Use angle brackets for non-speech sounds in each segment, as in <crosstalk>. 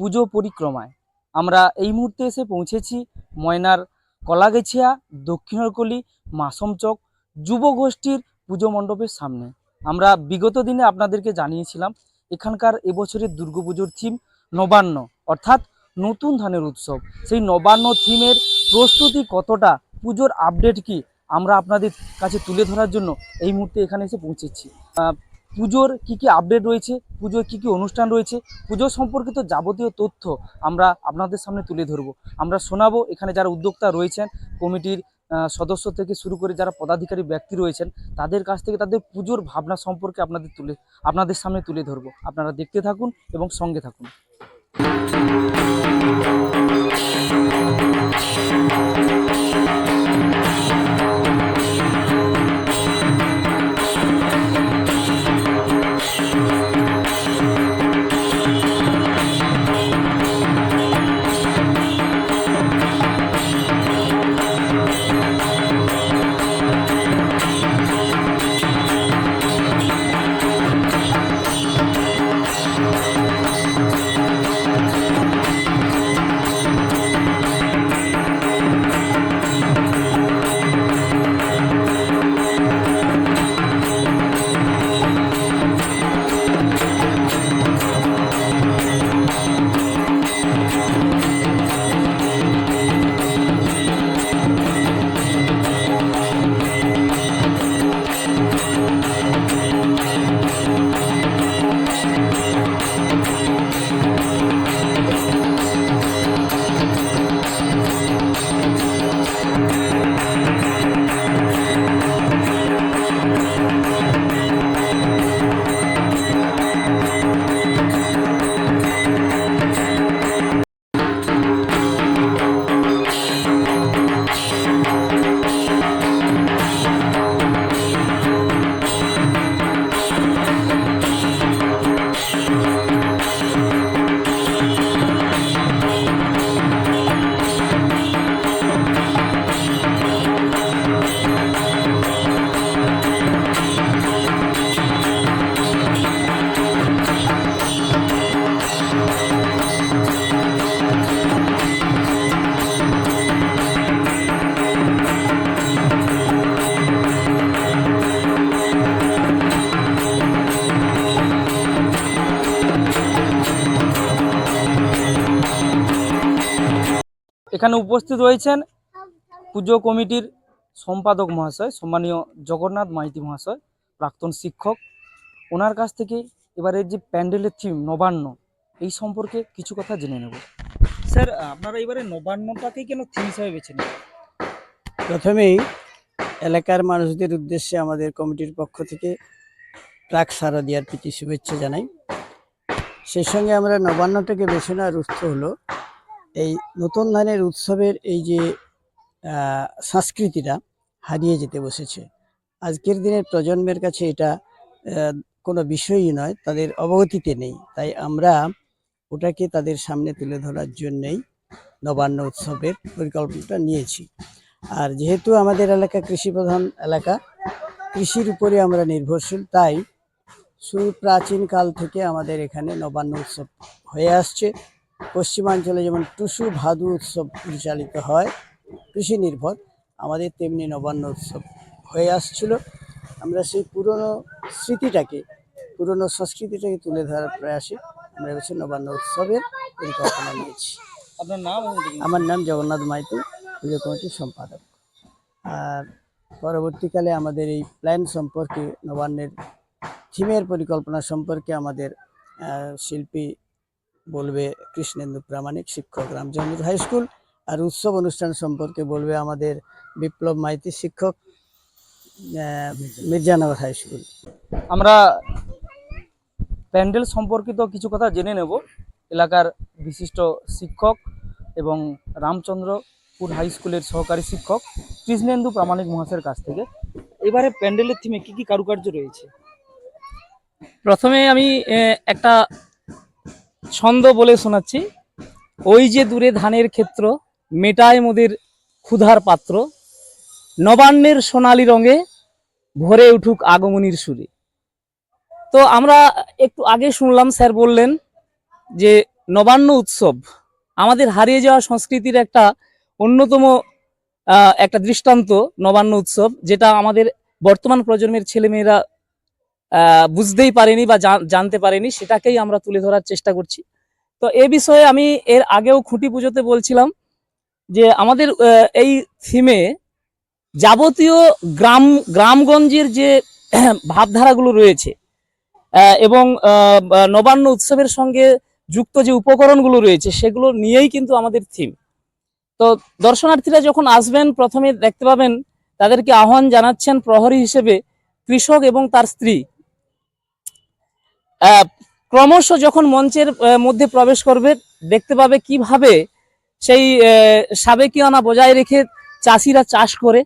পুজো পরিক্রমায়। আমরা এই মুহূর্তে এসে পৌঁছেছি ময়নার কলাগেছিয়া, দক্ষিণরকলি মাসমচক যুব গোষ্ঠীর পুজো মণ্ডপের সামনে। আমরা বিগত দিনে আপনাদেরকে জানিয়েছিলাম, এখানকার এবছরের দুর্গাপুজোর থিম নবান্ন, অর্থাৎ নতুন ধানের উৎসব। সেই নবান্ন থিমের প্রস্তুতি কতটা? পুজোর আপডেট কি? আমরা আপনাদের কাছে তুলে ধরার জন্য এই মুহূর্তে এখানে এসে পৌঁছেছি। পুজোর কি কি আপডেট রয়েছে পুজোর কি কি অনুষ্ঠান রয়েছে, পুজো সম্পর্কিত যাবতীয় তথ্য আমরা আপনাদের সামনে তুলে ধরবো। আমরা শোনাবো, এখানে যারা উদ্যোক্তা রয়েছেন, কমিটির সদস্য থেকে শুরু করে যারা পদাধিকারী ব্যক্তি রয়েছেন, তাদের কাছ থেকে তাদের পুজোর ভাবনা সম্পর্কে আপনাদের তুলে, আপনাদের সামনে তুলে ধরবো। আপনারা দেখতে থাকুন এবং সঙ্গে থাকুন। এখানে উপস্থিত রয়েছেন পুজো কমিটির সম্পাদক মহাশয়, সম্মানীয় জগন্নাথ মাইতি মহাশয়, প্রাক্তন শিক্ষক। ওনার কাছ থেকে এবারের যে প্যান্ডেলের থিম নবান্ন, এই সম্পর্কে কিছু কথা জেনে নেব। স্যার, আপনারা এবারে নবান্নটাকেই কেন থিম হিসাবে বেছে নেন প্রথমেই এলাকার মানুষদের উদ্দেশ্যে আমাদের কমিটির পক্ষ থেকে প্রাক শারদিয়ার প্রীতি শুভেচ্ছা জানাই। সেই সঙ্গে আমরা নবান্নটাকে বেছে নেওয়ার উৎস হলো এই নতুন ধানের উৎসবের এই যে সংস্কৃতিটা হারিয়ে যেতে বসেছে। আজকের দিনের প্রজন্মের কাছে এটা কোনো বিষয়ই নয়, তাদের অবগতিতে নেই। তাই আমরা ওটাকে তাদের সামনে তুলে ধরার জন্যেই নবান্ন উৎসবের পরিকল্পনাটা নিয়েছি। আর যেহেতু আমাদের এলাকা কৃষি প্রধান এলাকা, কৃষির উপরে আমরা নির্ভরশীল, তাই সুপ্রাচীন কাল থেকে আমাদের এখানে নবান্ন উৎসব হয়ে আসছে। পশ্চিমাঞ্চলে যেমন টুসু ভাদু উৎসব পরিচালিত হয় কৃষি নির্ভর আমাদের তেমনি নবান্ন উৎসব হয়ে আসছিল। আমরা সেই পুরনো স্মৃতিটাকে পুরনো সংস্কৃতিটাকে তুলে ধরার প্রয়াসে আমরা এবছর নবান্ন উৎসবের পরিকল্পনা নিয়েছি। আপনার নাম আমার নাম জগন্নাথ মাইতি পুজো কমিটির সম্পাদক। আর পরবর্তীকালে আমাদের এই প্ল্যান সম্পর্কে নবান্নের থিমের পরিকল্পনা সম্পর্কে আমাদের শিল্পী বলবে কৃষ্ণেন্দু প্রামাণিক শিক্ষক রামচন্দ্র হাই স্কুল আর উৎসব অনুষ্ঠান সম্পর্কে বলবে আমাদের বিপ্লব মাইতি শিক্ষক মির্জানগর হাই স্কুল। আমরা প্যান্ডেল সম্পর্কিত কিছু কথা জেনে নেব। এলাকার বিশিষ্ট শিক্ষক এবং রামচন্দ্রপুর হাই স্কুলের সহকারী শিক্ষক কৃষ্ণেন্দু প্রামাণিক মহাশয়ের কাছ থেকে। এবারে প্যান্ডেলের থিমে কি কি কারুকার্য রয়েছে? প্রথমে আমি একটা ছন্দ বলে শোনাচ্ছি। ওই যে দূরে ধানের ক্ষেত্র মেটায় মোদের ক্ষুধার পাত্র। নবান্নের সোনালী রঙে ভরে উঠুক আগমনীর সুরে। তো আমরা একটু আগে শুনলাম, স্যার বললেন যে নবান্ন উৎসব আমাদের হারিয়ে যাওয়া সংস্কৃতির একটা অন্যতম একটা দৃষ্টান্ত নবান্ন উৎসব, যেটা আমাদের বর্তমান প্রজন্মের ছেলেমেয়েরা বুঝতেই পারেনি বা জানতে পারেনি, সেটাকেই আমরা তুলে ধরার চেষ্টা করছি। তো এ বিষয়ে আমি এর আগেও খুঁটি পুজোতে বলছিলাম যে আমাদের এই থিমে যাবতীয় গ্রাম, গ্রামগঞ্জের যে <clears throat> ভাবধারাগুলো রয়েছে এবং নবান্ন উৎসবের সঙ্গে যুক্ত যে উপকরণগুলো রয়েছে, সেগুলো নিয়েই কিন্তু আমাদের থিম তো দর্শনার্থীরা যখন আসবেন, প্রথমে দেখতে পাবেন তাদেরকে আহ্বান জানাচ্ছেন প্রহরী হিসেবে কৃষক এবং তার স্ত্রী। ক্রমশ যখন মঞ্চের মধ্যে প্রবেশ করবে, দেখতে পাবে কীভাবে সেই সাবেকিয়ানা বজায় রেখে চাষিরা চাষ করে,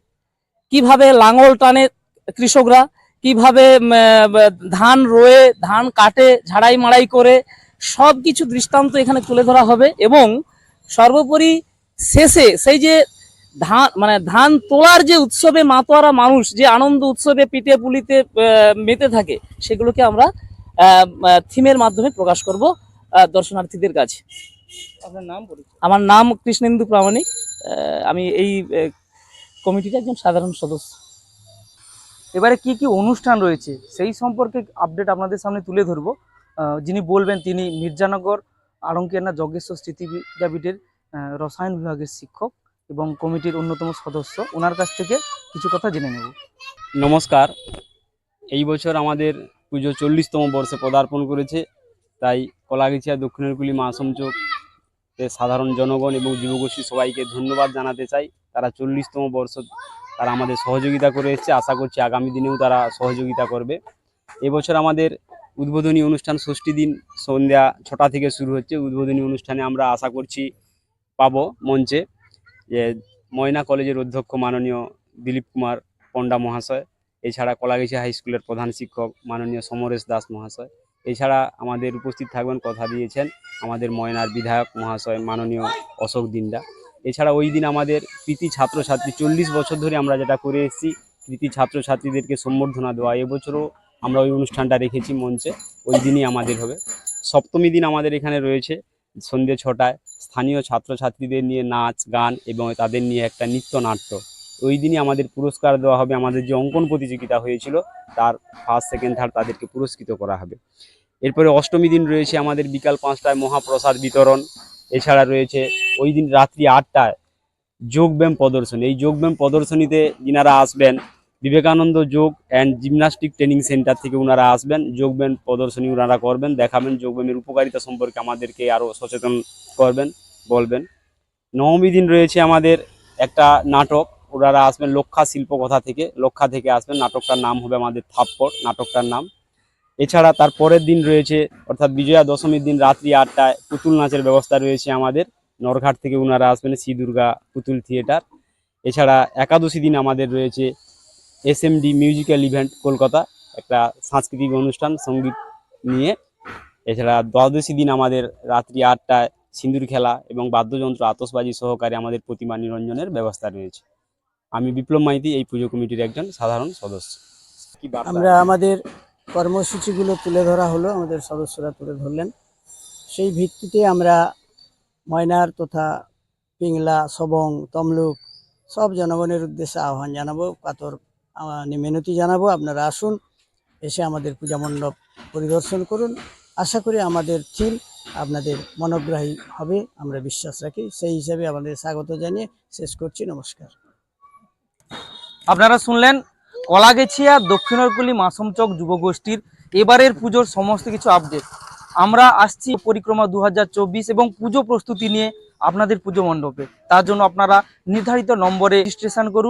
কীভাবে লাঙল টানে কৃষকরা, কীভাবে ধান রোয়ে, ধান কাটে, ঝাড়াই মাড়াই করে সব কিছু দৃষ্টান্ত এখানে তুলে ধরা হবে এবং সর্বোপরি শেষে সেই যে ধান মানে ধান তোলার যে উৎসবে মাতোয়ারা মানুষ, যে আনন্দ উৎসবে পিঠে পুলিতে মেতে থাকে, সেগুলোকে আমরা থিমের মাধ্যমে প্রকাশ করব দর্শনার্থীদের কাছে। আপনার নাম আমার নাম কৃষ্ণেন্দু প্রামাণিক। আমি এই কমিটির একজন সাধারণ সদস্য। এবারে কি কি অনুষ্ঠান রয়েছে সেই সম্পর্কে আপডেট আপনাদের সামনে তুলে ধরবো। যিনি বলবেন তিনি মির্জানগর আড়ঙ্কিয়ানা যজ্ঞেশ্বর স্মৃতি বিদ্যাপীঠের রসায়ন বিভাগের শিক্ষক এবং কমিটির অন্যতম সদস্য। ওনার কাছ থেকে কিছু কথা জেনে নেব। নমস্কার। এই বছর আমাদের পুজো চল্লিশতম বর্ষে পদার্পণ করেছে। তাই কলাগেছিয়া দক্ষিণের কুলি মাসম চোখ সাধারণ জনগণ এবং যুবগোষ্ঠী সবাইকে ধন্যবাদ জানাতে চাই। তারা চল্লিশতম বর্ষ তারা আমাদের সহযোগিতা করে এসেছে। আশা করছি আগামী দিনেও তারা সহযোগিতা করবে। এবছর আমাদের উদ্বোধনী অনুষ্ঠান ষষ্ঠী দিন সন্ধ্যা ছটা থেকে শুরু হচ্ছে। উদ্বোধনী অনুষ্ঠানে আমরা আশা করছি পাবো মঞ্চে। যে ময়না কলেজের অধ্যক্ষ মাননীয় দিলীপ কুমার পণ্ডা মহাশয়। এছাড়া কলাগেছি হাই স্কুলের প্রধান শিক্ষক মাননীয় সমরেশ দাস মহাশয়। এছাড়া আমাদের উপস্থিত থাকবেন, কথা দিয়েছেন আমাদের ময়নার বিধায়ক মহাশয় মাননীয় অশোক দিন্দা। এছাড়া ওই দিন আমাদের কৃতি ছাত্রছাত্রী, চল্লিশ বছর ধরে আমরা যেটা করে এসেছি, কৃতি ছাত্রছাত্রীদেরকে সম্বর্ধনা দেওয়া। এবছরও আমরা ওই অনুষ্ঠানটা রেখেছি মঞ্চে, ওই দিনই আমাদের হবে। সপ্তমী দিন আমাদের এখানে রয়েছে, সন্ধ্যে ছটায়। স্থানীয় ছাত্রছাত্রীদের নিয়ে নাচ, গান এবং তাদের নিয়ে একটা নৃত্যনাট্য ওই দিনই আমাদের পুরস্কার দেওয়া হবে। আমাদের যে অঙ্কন প্রতিযোগিতা হয়েছিল, তার ফার্স্ট সেকেন্ড থার্ড তাদেরকে পুরস্কৃত করা হবে। এরপরে অষ্টমী দিন রয়েছে আমাদের বিকাল পাঁচটায় মহাপ্রসাদ বিতরণ। এছাড়া রয়েছে ওই দিন রাত্রি আটটায় যোগব্যায়াম প্রদর্শনী। এই যোগব্যায়াম প্রদর্শনীতে যিনারা আসবেন, বিবেকানন্দ যোগ অ্যান্ড জিমনাস্টিক ট্রেনিং সেন্টার থেকে ওনারা আসবেন। যোগব্যায়াম প্রদর্শনী ওনারা করবেন, দেখাবেন। যোগব্যায়ামের উপকারিতা সম্পর্কে আমাদেরকে আরও সচেতন করবেন, বলবেন। নবমী দিন রয়েছে আমাদের একটা নাটক। ওনারা আসবেন লক্ষা শিল্পকথা থেকে, লক্ষা থেকে আসবেন। নাটকটার নাম হবে আমাদের থাপ্পড়, নাটকটার নাম। এছাড়া তার পরের দিন রয়েছে, অর্থাৎ বিজয়া দশমীর দিন রাত্রি আটটায় পুতুল নাচের ব্যবস্থা রয়েছে আমাদের। নরঘাট থেকে ওনারা আসবেন, শ্রী দুর্গা পুতুল থিয়েটার। এছাড়া একাদশী দিন আমাদের রয়েছে এসএমডি মিউজিক্যাল ইভেন্ট কলকাতা, একটা সাংস্কৃতিক অনুষ্ঠান, সংগীত নিয়ে। এছাড়া দ্বাদশী দিন আমাদের রাত্রি আটটায় সিঁদুর খেলা এবং বাদ্যযন্ত্র আতশবাজি সহকারে আমাদের প্রতিমা নিরঞ্জনের ব্যবস্থা রয়েছে। আমি বিপ্লব মাইতি এই পুজো কমিটির একজন সাধারণ সদস্য। আমরা আমাদের কর্মসূচিগুলো তুলে ধরা হলো আমাদের সদস্যরা তুলে ধরলেন। সেই ভিত্তিতে আমরা ময়নার তথা পিংলা সবং তমলুক সব জনগণের উদ্দেশ্যে আহ্বান জানাব কাতর মিনতি জানাব। আপনারা আসুন এসে আমাদের পূজা মণ্ডপ পরিদর্শন করুন। আশা করি আমাদের থিম আপনাদের মনোগ্রাহী হবে আমরা বিশ্বাস রাখি। সেই হিসাবে আমাদের স্বাগত জানিয়ে শেষ করছি। নমস্কার। আপনারা শুনলেন কলাগেছিয়া দক্ষিণরকুলি মাসমচক যুবগোষ্ঠীর এবারের পুজোর সমস্ত কিছু আপডেট আমরা আসছি পরিক্রমা দু হাজার চব্বিশ এবং পুজো প্রস্তুতি নিয়ে আপনাদের পুজো মণ্ডপে। তার জন্য আপনারা নির্ধারিত নম্বরে রেজিস্ট্রেশন করুন।